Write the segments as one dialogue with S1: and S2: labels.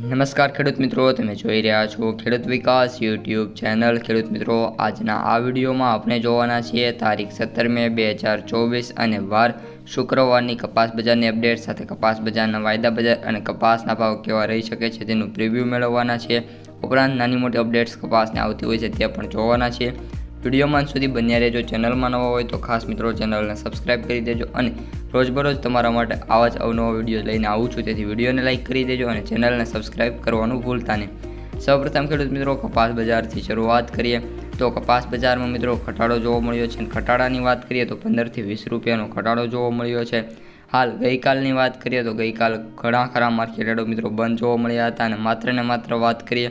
S1: નમસ્કાર ખેડૂત મિત્રો, તમે જોઈ રહ્યા છો ખેડૂત વિકાસ યુટ્યુબ ચેનલ. ખેડૂત મિત્રો, આજના આ વિડીયોમાં આપણે જોવાના છીએ તારીખ સત્તર મે બે હજાર ચોવીસ અને વાર શુક્રવારની કપાસ બજારની અપડેટ સાથે કપાસ બજારના વાયદા બજાર અને કપાસના ભાવ કેવા રહી શકે છે તેનું પ્રિવ્યૂ મેળવવાના છે. ઉપરાંત નાની મોટી અપડેટ્સ કપાસને આવતી હોય છે તે પણ જોવાના છે. વિડીયોમાં સુધી બન્યા રહેજો. ચેનલમાં નવા હોય તો ખાસ મિત્રો ચેનલને સબસ્ક્રાઇબ કરી દેજો અને રોજબરોજ તમારા માટે આવા જ અવનવા વીડિયો લઈને આવું છું. તેથી વિડીયોને લાઇક કરી દેજો અને ચેનલને સબસ્ક્રાઇબ કરવાનું ભૂલતા નહીં. સૌપ્રથમ ખેડૂત મિત્રો કપાસ બજારથી શરૂઆત કરીએ. તો કપાસ બજારમાં મિત્રો ઘટાડો જોવા મળ્યો છે. ઘટાડાની વાત કરીએ તો પંદરથી વીસ રૂપિયાનો ઘટાડો જોવા મળ્યો છે. હાલ ગઈકાલની વાત કરીએ તો ગઈકાલ ઘણા ખરા માર્કેટ મિત્રો બંધ જોવા મળ્યા હતા અને માત્ર ને માત્ર વાત કરીએ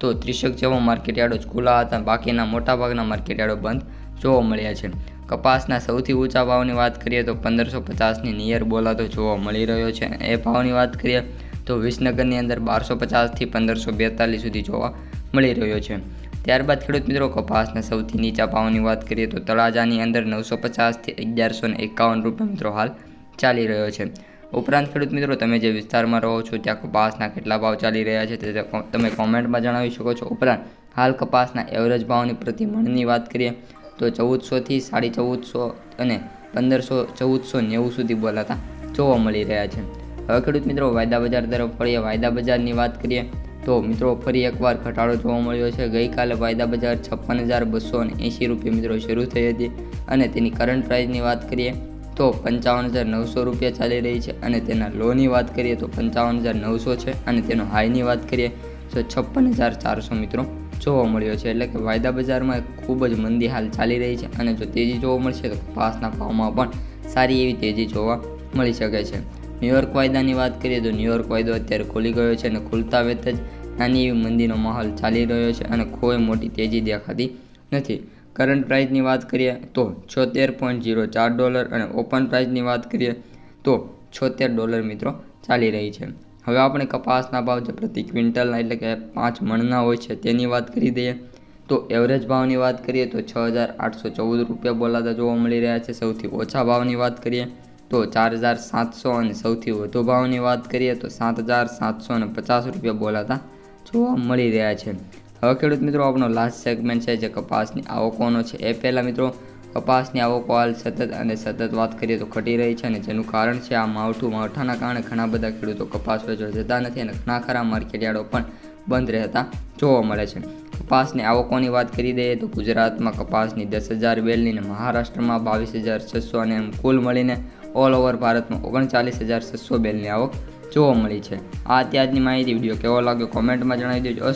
S1: તો ત્રીસેક જેવા માર્કેટયાર્ડો જ ખુલ્લા હતા બાકીના મોટાભાગના માર્કેટયાર્ડો બંધ જોવા મળ્યા છે. કપાસના સૌથી ઊંચા ભાવની વાત કરીએ તો પંદરસો પચાસની નિયર બોલાતો જોવા મળી રહ્યો છે. એ ભાવની વાત કરીએ તો વિસનગરની અંદર બારસો પચાસથી પંદરસો બેતાલીસ સુધી જોવા મળી રહ્યો છે. ત્યારબાદ ખેડૂત મિત્રો, કપાસના સૌથી નીચા ભાવની વાત કરીએ તો તળાજાની અંદર નવસો પચાસથી અગિયારસો એકાવન રૂપિયા મિત્રો હાલ ચાલી રહ્યો છે. ઉપરાંત ખેડૂત મિત્રો, તમે જે વિસ્તારમાં રહો છો, ત્યાં કપાસના કેટલા ભાવ ચાલી રહ્યા છે તે તમે કોમેન્ટમાં જણાવી શકો છો. ઉપરાંત, હાલ કપાસના એવરેજ ભાવની પ્રતિ મણની વાત કરીએ, તો ચૌદસોથી સાડી ચૌદસો અને પંદરસો ચૌદસો નેવું સુધી બોલાતા જોવા મળી રહ્યા છે. હવે ખેડૂત મિત્રો, વાયદા બજાર તરફ ફરીએ. વાયદા બજારની વાત કરીએ, તો મિત્રો, ફરી એકવાર ઘટાડો જોવા મળ્યો છે. ગઈકાલે વાયદા બજાર છપ્પન હજાર બસો અને એંશી રૂપિયા મિત્રો, શરૂ થઈ હતી અને તેની કરંટ પ્રાઇસની વાત કરીએ તો પંચાવન હજાર નવસો રૂપિયા ચાલી રહી છે અને તેના લોની વાત કરીએ તો પંચાવન હજાર નવસો છે અને તેનો હાઈની વાત કરીએ તો છપ્પન હજાર ચારસો મિત્રો જોવા મળ્યો છે. એટલે કે વાયદા બજારમાં ખૂબ જ મંદી હાલ ચાલી રહી છે અને જો તેજી જોવા મળશે તો કપાસના ભાવમાં પણ સારી એવી તેજી જોવા મળી શકે છે. ન્યુયોર્ક વાયદાની વાત કરીએ તો ન્યુયોર્ક વાયદો અત્યારે ખુલી ગયો છે અને ખુલતા વેત જ નાની એવી મંદીનો માહોલ ચાલી રહ્યો છે અને કોઈ મોટી તેજી દેખાતી નથી. કરંટ પ્રાઇસની વાત કરીએ તો છોતેર પોઈન્ટ જીરો ચાર ડોલર અને ઓપન પ્રાઇસની વાત કરીએ તો છોતેર ડોલર મિત્રો ચાલી રહી છે. હવે આપણે કપાસના ભાવ જે પ્રતિ ક્વિન્ટલના એટલે કે પાંચ મણના હોય છે તેની વાત કરી દઈએ. તો એવરેજ ભાવની વાત કરીએ તો છ હજાર આઠસો ચૌદ રૂપિયા બોલાતા જોવા મળી રહ્યા છે. સૌથી ઓછા ભાવની વાત કરીએ તો ચાર હજાર સાતસો અને સૌથી વધુ ભાવની વાત કરીએ તો સાત હજાર સાતસો અને પચાસ રૂપિયા બોલાતા જોવા મળી રહ્યા છે. હવે ખેડૂત મિત્રો, આપણો લાસ્ટ સેગમેન્ટ છે જે કપાસની આવકોનો છે. એ પહેલાં મિત્રો, કપાસની આવકો હાલ સતત અને સતત વાત કરીએ તો ઘટી રહી છે અને જેનું કારણ છે આ માવઠું માવઠાના કારણે ઘણા બધા ખેડૂતો કપાસ વેચવા જતા નથી અને ઘણા ખરા માર્કેટયાર્ડો પણ બંધ રહેતા જોવા મળે છે. કપાસની આવકોની વાત કરી દઈએ તો ગુજરાતમાં કપાસની દસ હજાર બેલની અને મહારાષ્ટ્રમાં બાવીસ હજાર છસો અને કુલ મળીને ઓલ ઓવર ભારતમાં ઓગણચાલીસ હજાર છસો બેલની આવક જોવા મળી છે. આ અત્યારની માહિતી, વીડિયો કેવો લાગ્યો? કોમેન્ટમાં જણાવી દેજો.